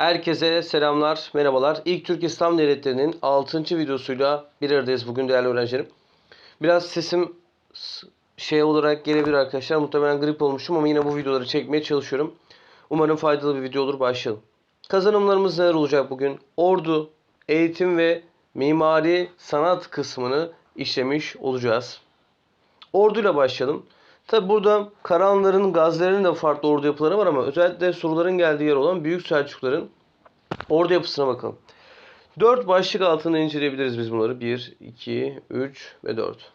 Herkese selamlar, merhabalar. İlk Türk İslam Devletleri'nin 6. videosuyla bir aradayız bugün değerli öğrencilerim. Biraz sesim şey olarak gelebilir arkadaşlar. Muhtemelen grip olmuşum ama yine bu videoları çekmeye çalışıyorum. Umarım faydalı bir video olur. Başlayalım. Kazanımlarımız neler olacak bugün? Ordu, eğitim ve mimari sanat kısmını işlemiş olacağız. Orduyla başlayalım. Tabi burada Karahanların, Gazilerin de farklı ordu yapıları var ama özellikle soruların geldiği yer olan Büyük Selçukların ordu yapısına bakalım. 4 başlık altında inceleyebiliriz biz bunları. 1, 2, 3 ve 4.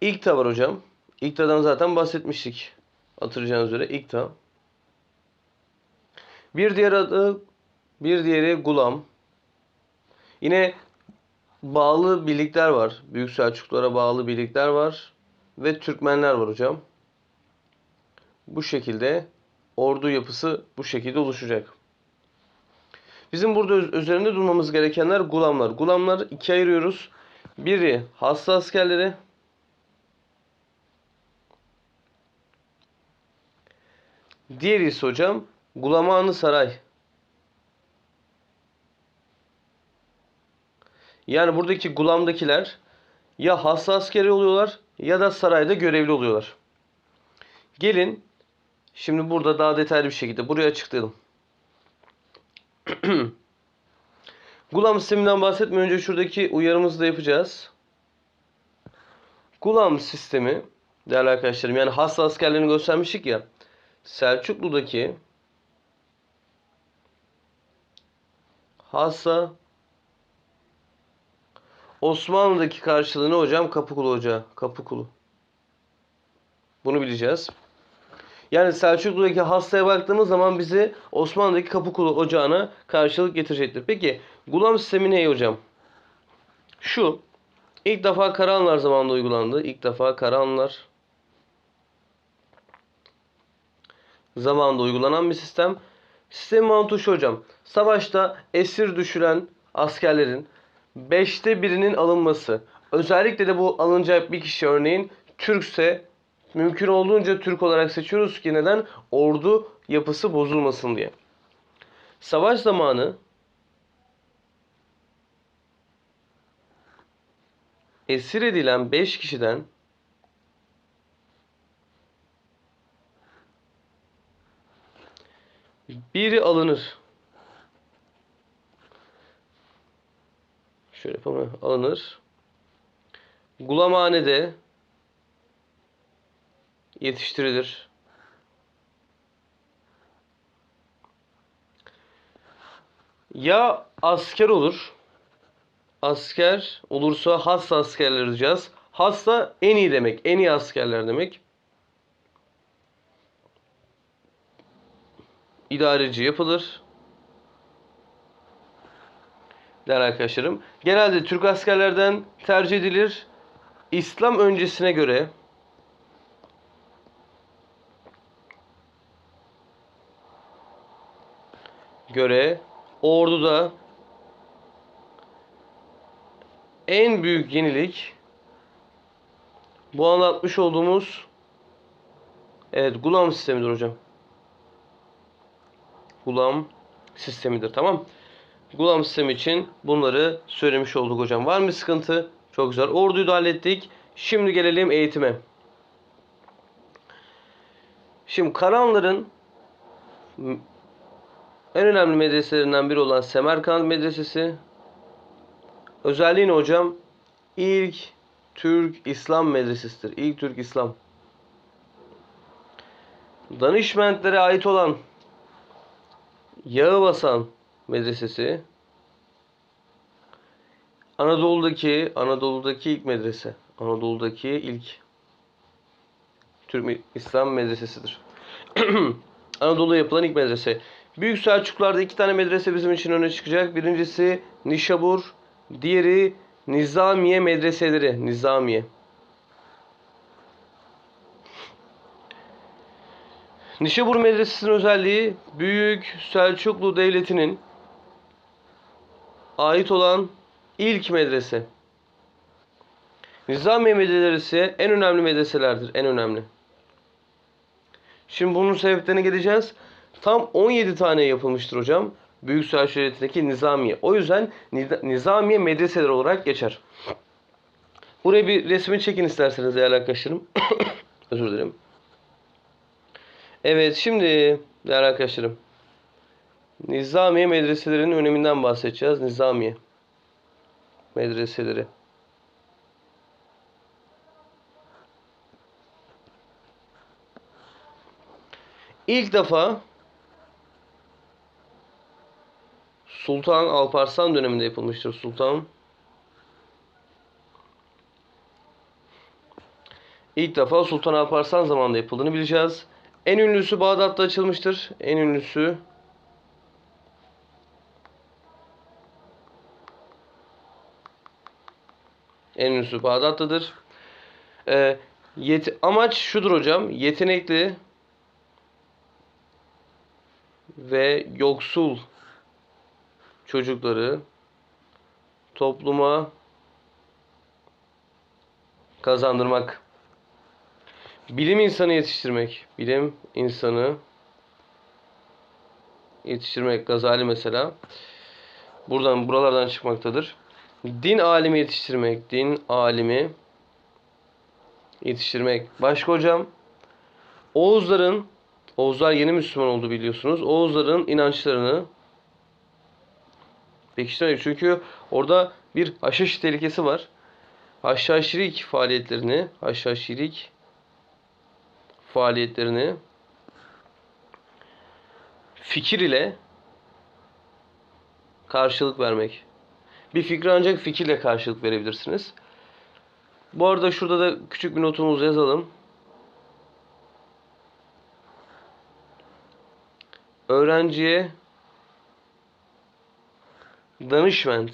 İkta var hocam. İkta'dan zaten bahsetmiştik. Hatırlayacağınız üzere İkta. Bir diğer adı, bir diğeri Gulam. Yine bağlı birlikler var. Büyük Selçuklulara bağlı birlikler var. Ve Türkmenler var hocam. Bu şekilde ordu yapısı bu şekilde oluşacak. Bizim burada üzerinde durmamız gerekenler gulamlar. Gulamlar ikiye ayırıyoruz. Biri hasta askerleri. Diğeri ise hocam Gulamanı Saray. Yani buradaki gulamdakiler ya hasta askeri oluyorlar ya da sarayda görevli oluyorlar. Gelin şimdi burada daha detaylı bir şekilde buraya açıklayalım. Gulam sisteminden bahsetmeden önce şuradaki uyarımızı da yapacağız. Gulam sistemi değerli arkadaşlarım yani hasta askerlerini göstermiştik ya. Selçuklu'daki hassa Osmanlı'daki karşılığını hocam Kapıkulu Ocağı. Kapıkulu. Bunu bileceğiz. Yani Selçuklu'daki hastaya baktığımız zaman bizi Osmanlı'daki Kapıkulu Ocağı'na karşılık getirecektir. Peki Gulam sistemi ne hocam? Şu. ilk defa Karahanlar zamanında uygulandı. İlk defa Karahanlar zamanında uygulanan bir sistem. Sistemin mantığı hocam. Savaşta esir düşüren askerlerin beşte birinin alınması. Özellikle de bu alınacak bir kişi örneğin Türkse mümkün olduğunca Türk olarak seçiyoruz ki neden? Ordu yapısı bozulmasın diye. Savaş zamanı esir edilen 5 kişiden biri alınır. Şöyle yapalım. Alınır. Gulamhanede yetiştirilir. Ya asker olur. Asker olursa hasta askerler diyeceğiz. Hasta en iyi demek. En iyi askerler demek. İdareci yapılır. Değerli arkadaşlarım. Genelde Türk askerlerden tercih edilir. İslam öncesine göre göre orduda en büyük yenilik bu anlatmış olduğumuz evet gulam sistemidir hocam. Gulam sistemidir tamam. Gulam sistemi için bunları söylemiş olduk hocam. Var mı sıkıntı? Çok güzel. Orduyu da hallettik. Şimdi gelelim eğitime. Şimdi Karanların en önemli medreselerinden biri olan Semerkant Medresesi. Özelliği ne hocam? İlk Türk İslam medresesidir. İlk Türk İslam. Danışmentlere ait olan Yağıbasan Medresesi. Anadolu'daki Anadolu'daki ilk medrese. Anadolu'daki ilk Türk İslam medresesidir. Anadolu'da yapılan ilk medrese. Büyük Selçuklularda iki tane medrese bizim için öne çıkacak. Birincisi Nişabur, diğeri Nizamiye medreseleri. Nizamiye. Nişabur Medresesi'nin özelliği Büyük Selçuklu Devleti'nin ait olan ilk medrese. Nizamiye medreseleri en önemli medreselerdir. En önemli. Şimdi bunun sebeplerine geleceğiz. tam 17 tane yapılmıştır hocam. Büyük Selçuk Devleti'ndeki Nizamiye. O yüzden Niza- Nizamiye medreseler olarak geçer. Buraya bir resmini çekin isterseniz değerli arkadaşlarım. Özür dilerim. Evet şimdi değerli arkadaşlarım. Nizamiye medreselerinin öneminden bahsedeceğiz. Nizamiye medreseleri. İlk defa Sultan Alparslan döneminde yapılmıştır. Sultan İlk defa Sultan Alparslan zamanında yapıldığını bileceğiz. En ünlüsü Bağdat'ta açılmıştır. En ünlüsü En ünlüsü Bağdat'tadır. Ee, yet- amaç şudur hocam. Yetenekli ve yoksul çocukları topluma kazandırmak. Bilim insanı yetiştirmek. Bilim insanı yetiştirmek. Gazali mesela. Buradan buralardan çıkmaktadır. Din alimi yetiştirmek. Din alimi yetiştirmek. Başka hocam? Oğuzların Oğuzlar yeni Müslüman oldu biliyorsunuz. Oğuzların inançlarını pekiştirmek. Çünkü orada bir haşhaş tehlikesi var. Haşhaşirik faaliyetlerini, haşhaşirik faaliyetlerini fikir ile karşılık vermek. Bir fikre ancak fikirle karşılık verebilirsiniz. Bu arada şurada da küçük bir notumuzu yazalım. Öğrenciye danışment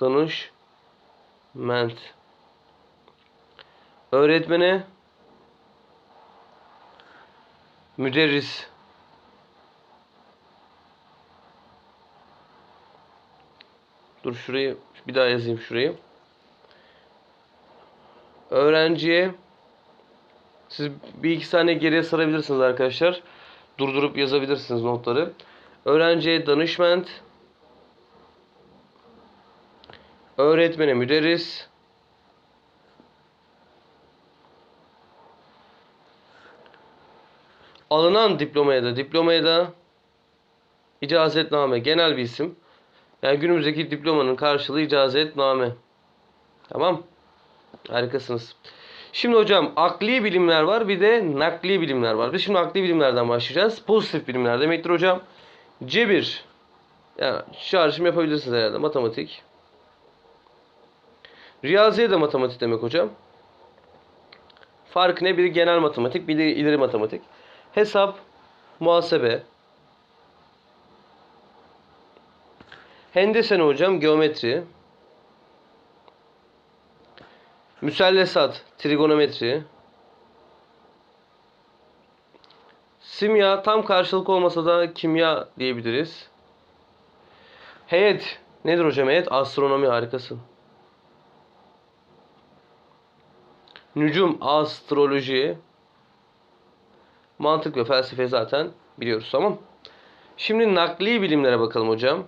danışment öğretmene müderris Dur şurayı bir daha yazayım şurayı. Öğrenciye siz bir iki saniye geriye sarabilirsiniz arkadaşlar. Durdurup yazabilirsiniz notları. Öğrenciye danışment, öğretmene müderris, alınan diplomaya da diplomaya da icazetname genel bir isim. Yani günümüzdeki diplomanın karşılığı icazetname. Tamam. Harikasınız. Şimdi hocam akli bilimler var bir de nakli bilimler var. Biz şimdi akli bilimlerden başlayacağız. Pozitif bilimler demektir hocam. Cebir. Yani çağrışım yapabilirsiniz herhalde. Matematik. Riyaziye de matematik demek hocam. Fark ne? Biri genel matematik, biri ileri matematik. Hesap, muhasebe. Hendese ne hocam? Geometri. Müsellesat, trigonometri. Simya tam karşılık olmasa da kimya diyebiliriz. Heyet nedir hocam heyet? Astronomi harikasın. Nücum, astroloji. Mantık ve felsefe zaten biliyoruz tamam. Şimdi nakli bilimlere bakalım hocam.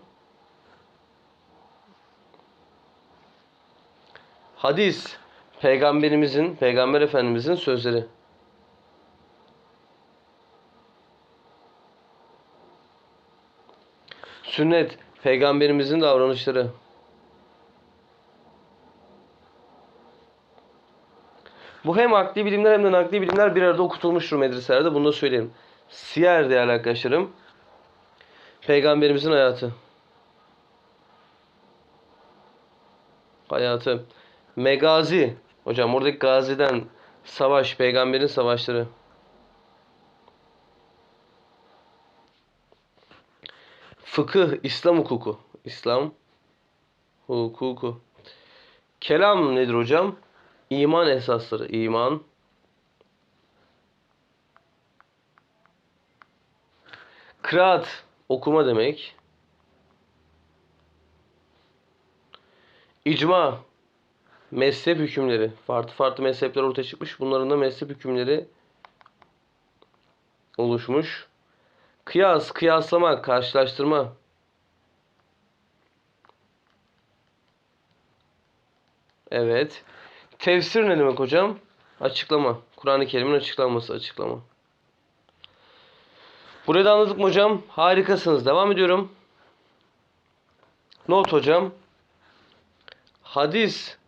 Hadis, peygamberimizin, peygamber efendimizin sözleri. Sünnet, peygamberimizin davranışları. Bu hem akli bilimler hem de nakli bilimler bir arada okutulmuştur medreselerde. Bunu da söyleyeyim. Siyer değerli arkadaşlarım. Peygamberimizin hayatı. Hayatı. Megazi. Hocam oradaki gaziden savaş, peygamberin savaşları. Fıkıh, İslam hukuku. İslam hukuku. Kelam nedir hocam? İman esasları. İman. Kıraat, okuma demek. İcma, mezhep hükümleri. Farklı farklı mezhepler ortaya çıkmış. Bunların da mezhep hükümleri oluşmuş. Kıyas, kıyaslama, karşılaştırma. Evet. Tefsir ne demek hocam? Açıklama. Kur'an-ı Kerim'in açıklanması, açıklama. Burayı da anladık mı hocam? Harikasınız. Devam ediyorum. Not hocam. Hadis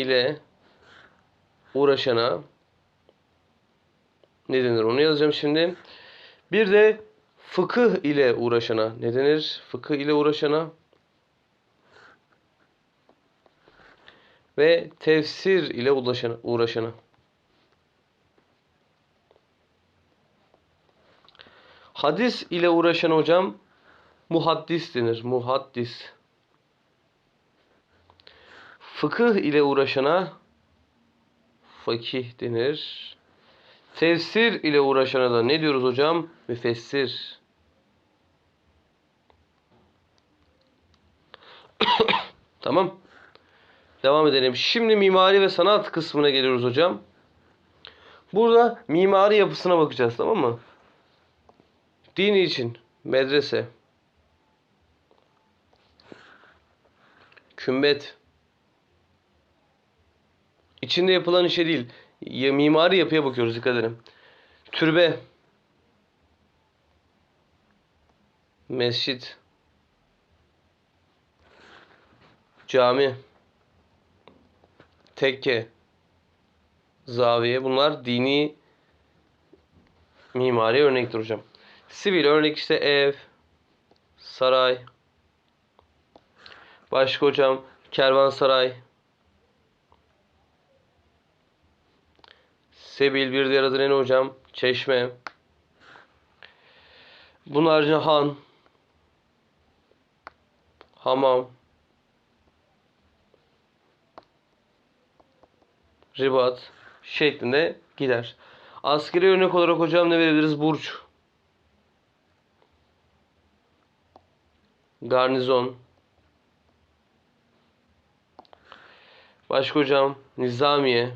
ile uğraşana ne denir onu yazacağım şimdi. Bir de fıkıh ile uğraşana ne denir? Fıkıh ile uğraşana ve tefsir ile uğraşana. uğraşana. Hadis ile uğraşan hocam muhaddis denir. Muhaddis. Fıkıh ile uğraşana fakih denir. Tefsir ile uğraşana da ne diyoruz hocam? Müfessir. tamam. Devam edelim. Şimdi mimari ve sanat kısmına geliyoruz hocam. Burada mimari yapısına bakacağız tamam mı? Dini için medrese, kümbet, içinde yapılan işe değil, ya, mimari yapıya bakıyoruz dikkat edin. Türbe, mescit, cami, tekke, zaviye. Bunlar dini mimari örnektir hocam. Sivil örnek işte ev, saray, başka hocam kervansaray, sebil bir diğer adı ne hocam? Çeşme. Bunun han, hamam, ribat şeklinde gider. Askeri örnek olarak hocam ne verebiliriz? Burç. Garnizon. Başka hocam Nizamiye.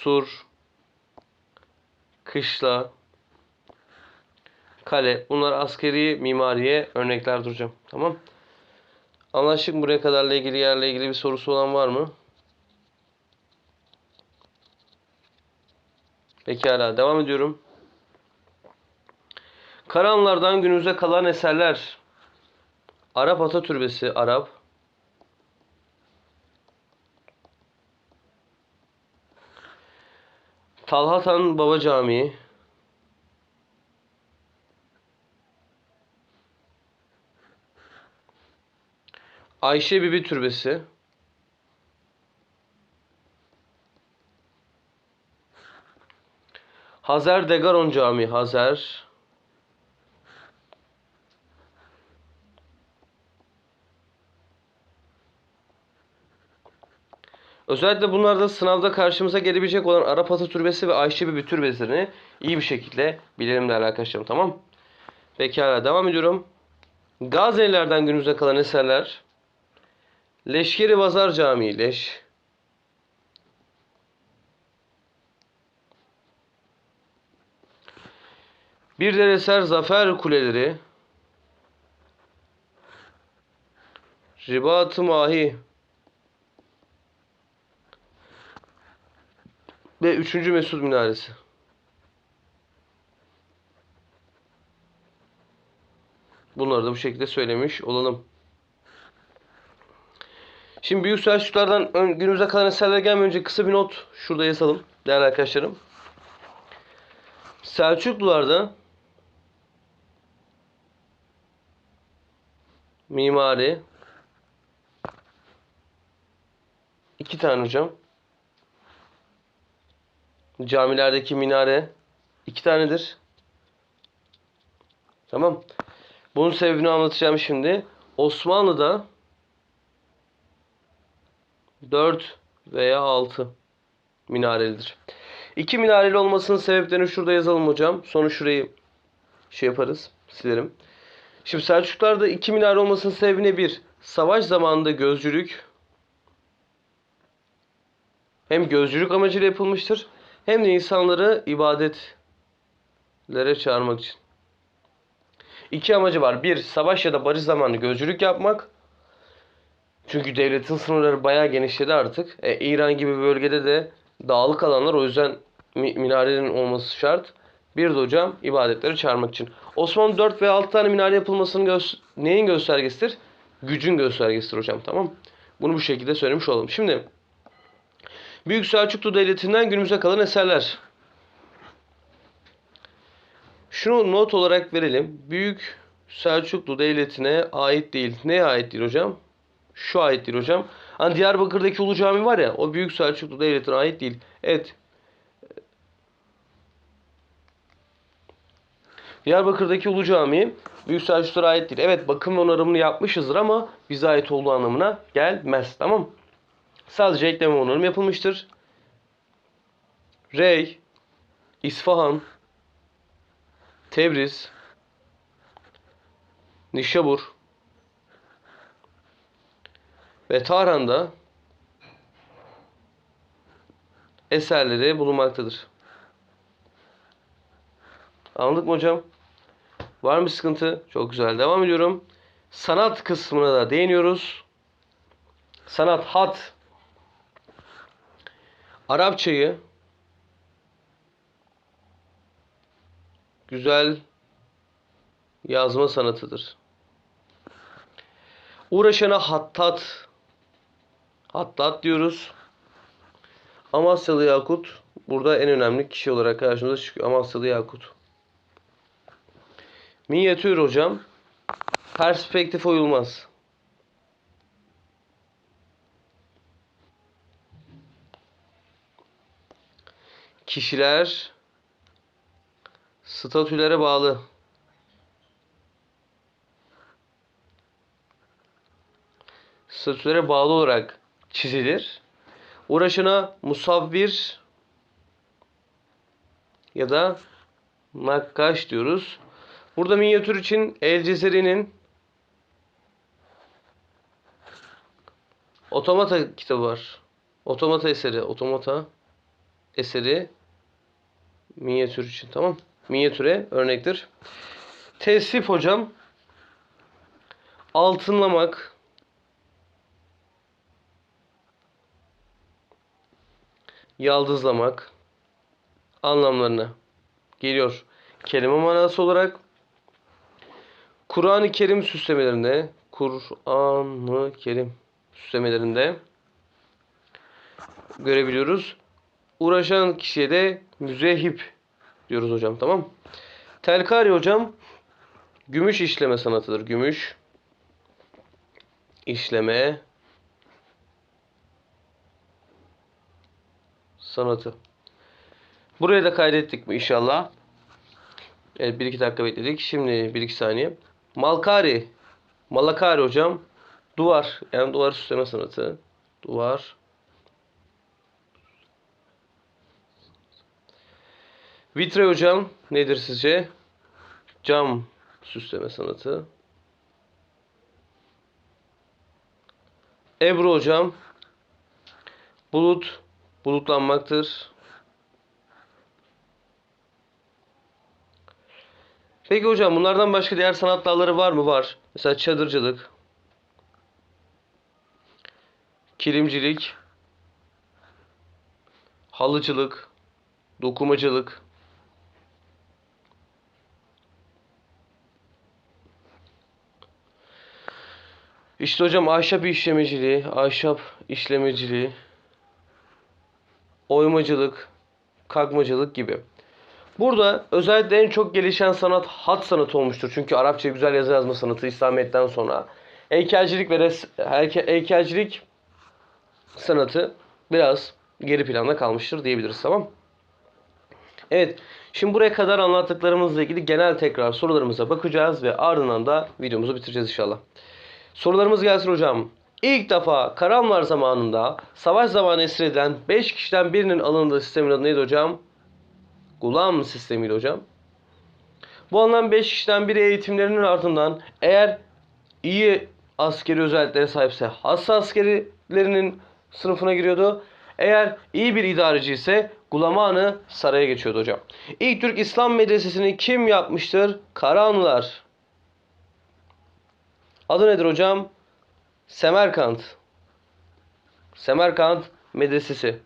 Sur. Kışla. Kale. Bunlar askeri mimariye örneklerdir hocam. Tamam. Anlaştık buraya kadarla ilgili yerle ilgili bir sorusu olan var mı? Pekala devam ediyorum. Karahanlardan günümüze kalan eserler. Arap Ata Türbesi, Arap. Talhatan Baba Camii. Ayşe Bibi Türbesi. Hazer Degaron Camii, Hazer. Özellikle bunlarda sınavda karşımıza gelebilecek olan Arap Ata Türbesi ve Ayşe Bibi Türbesi'ni iyi bir şekilde bilelim değerli arkadaşlarım tamam. Pekala devam ediyorum. Gazelilerden günümüze kalan eserler. Leşkeri Bazar Camii, Leş. Bir de eser Zafer Kuleleri. Ribat-ı Mahi. Ve 3. Mesud Minaresi. Bunları da bu şekilde söylemiş olalım. Şimdi Büyük Selçuklardan günümüze kalan eserler gelmeden önce kısa bir not şurada yazalım değerli arkadaşlarım. Selçuklularda mimari iki tane hocam. Camilerdeki minare iki tanedir. Tamam. Bunun sebebini anlatacağım şimdi. Osmanlı'da 4 veya 6 minarelidir. 2 minareli olmasının sebeplerini şurada yazalım hocam. Sonra şurayı şey yaparız. Silerim. Şimdi Selçuklar'da 2 minare olmasının sebebi ne? Bir, savaş zamanında gözcülük. hem gözcülük amacıyla yapılmıştır hem de insanları ibadetlere çağırmak için. İki amacı var. Bir, savaş ya da barış zamanı gözcülük yapmak. Çünkü devletin sınırları bayağı genişledi artık. E, İran gibi bölgede de dağlık alanlar o yüzden mi- minarelerin olması şart. Bir de hocam ibadetleri çağırmak için. Osmanlı 4 ve 6 tane minare yapılmasının göz neyin göstergesidir? Gücün göstergesidir hocam tamam. Bunu bu şekilde söylemiş olalım. Şimdi Büyük Selçuklu Devleti'nden günümüze kalan eserler. Şunu not olarak verelim. Büyük Selçuklu Devleti'ne ait değil. Neye ait değil hocam? Şu ait değil hocam. Hani Diyarbakır'daki Ulu Cami var ya o Büyük Selçuklu Devleti'ne ait değil. Evet. Diyarbakır'daki Ulu Cami Büyük Selçuklulara ait değil. Evet bakım onarımını yapmışızdır ama bize ait olduğu anlamına gelmez. Tamam Sadece ekleme onarım yapılmıştır. Rey, İsfahan, Tebriz, Nişabur ve Tahran'da eserleri bulunmaktadır. Anladık mı hocam? Var mı sıkıntı? Çok güzel. Devam ediyorum. Sanat kısmına da değiniyoruz. Sanat, hat. Arapçayı güzel yazma sanatıdır. Uğraşana hattat hattat diyoruz. Amasyalı Yakut burada en önemli kişi olarak karşımıza çıkıyor. Amasyalı Yakut. Minyatür hocam. Perspektif oyulmaz. Kişiler statülere bağlı. Statülere bağlı olarak çizilir. Uğraşına musavvir ya da nakkaş diyoruz. Burada minyatür için El Cezeri'nin Otomata kitabı var. Otomata eseri. Otomata eseri minyatür için tamam. Minyatüre örnektir. Tesvip hocam altınlamak yaldızlamak anlamlarına geliyor. Kelime manası olarak Kur'an-ı Kerim süslemelerinde Kur'an-ı Kerim süslemelerinde görebiliyoruz. Uğraşan kişiye de müzehip diyoruz hocam tamam. Telkari hocam gümüş işleme sanatıdır. Gümüş işleme sanatı. Buraya da kaydettik mi inşallah? Evet 1-2 dakika bekledik. Şimdi 1-2 saniye. Malkari. Malakari hocam. Duvar. Yani duvar süsleme sanatı. Duvar. Vitre hocam nedir sizce? Cam süsleme sanatı. Ebru hocam. Bulut. Bulutlanmaktır. Peki hocam bunlardan başka diğer sanat dalları var mı? Var. Mesela çadırcılık. Kilimcilik. Halıcılık. Dokumacılık. İşte hocam ahşap işlemeciliği, ahşap işlemeciliği, oymacılık, kakmacılık gibi. Burada özellikle en çok gelişen sanat hat sanatı olmuştur. Çünkü Arapça güzel yazı yazma sanatı İslamiyet'ten sonra. Heykelcilik ve res, heyke- heykelcilik sanatı biraz geri planda kalmıştır diyebiliriz tamam Evet. Şimdi buraya kadar anlattıklarımızla ilgili genel tekrar sorularımıza bakacağız ve ardından da videomuzu bitireceğiz inşallah. Sorularımız gelsin hocam. İlk defa Karamlar zamanında savaş zamanı esir edilen 5 kişiden birinin alındığı sistemin adı neydi hocam? Gulam sistemiydi hocam. Bu alınan 5 kişiden biri eğitimlerinin ardından eğer iyi askeri özelliklere sahipse has askerilerinin sınıfına giriyordu. Eğer iyi bir idareci ise Gulamanı saraya geçiyordu hocam. İlk Türk İslam medresesini kim yapmıştır? Karahanlılar. Adı nedir hocam? Semerkant. Semerkant Medresesi.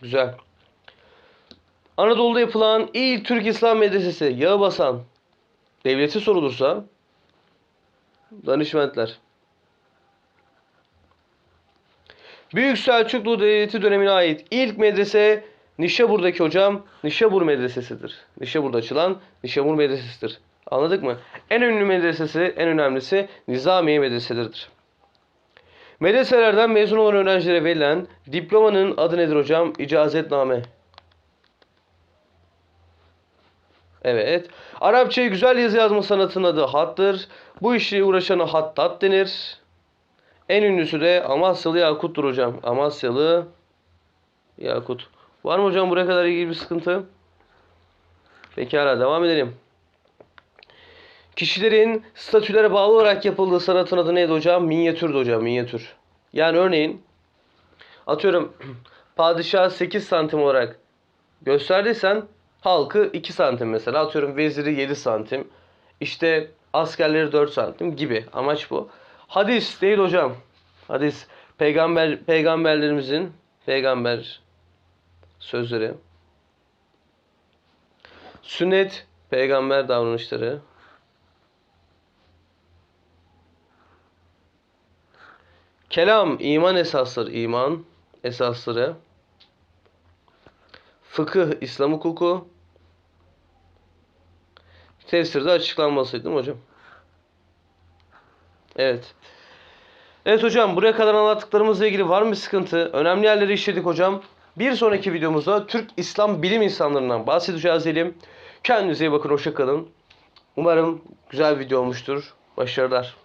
Güzel. Anadolu'da yapılan ilk Türk İslam Medresesi Yağbasan. Devleti sorulursa danışmentler. Büyük Selçuklu Devleti dönemine ait ilk medrese Nişabur'daki hocam Nişabur Medresesi'dir. Nişabur'da açılan Nişabur Medresesi'dir. Anladık mı? En ünlü medresesi, en önemlisi Nizamiye Medreseleridir. Medreselerden mezun olan öğrencilere verilen diplomanın adı nedir hocam? İcazetname. Evet. Arapçayı güzel yazı yazma sanatının adı hattır. Bu işle uğraşana hattat denir. En ünlüsü de Amasyalı Yakut'tur hocam. Amasyalı Yakut. Var mı hocam buraya kadar ilgili bir sıkıntı? Pekala devam edelim. Kişilerin statülere bağlı olarak yapıldığı sanatın adı neydi hocam? Minyatürdü hocam, minyatür. Yani örneğin atıyorum padişah 8 santim olarak gösterdiysen halkı 2 santim mesela. Atıyorum veziri 7 santim. İşte askerleri 4 santim gibi. Amaç bu. Hadis değil hocam. Hadis peygamber peygamberlerimizin peygamber sözleri. Sünnet peygamber davranışları. Kelam iman esasları, iman esasları. Fıkıh İslam hukuku. Tefsirde açıklanmasıydı değil mi hocam? Evet. Evet hocam buraya kadar anlattıklarımızla ilgili var mı sıkıntı? Önemli yerleri işledik hocam. Bir sonraki videomuzda Türk İslam bilim insanlarından bahsedeceğiz diyelim. Kendinize iyi bakın, hoşça kalın. Umarım güzel bir video olmuştur. Başarılar.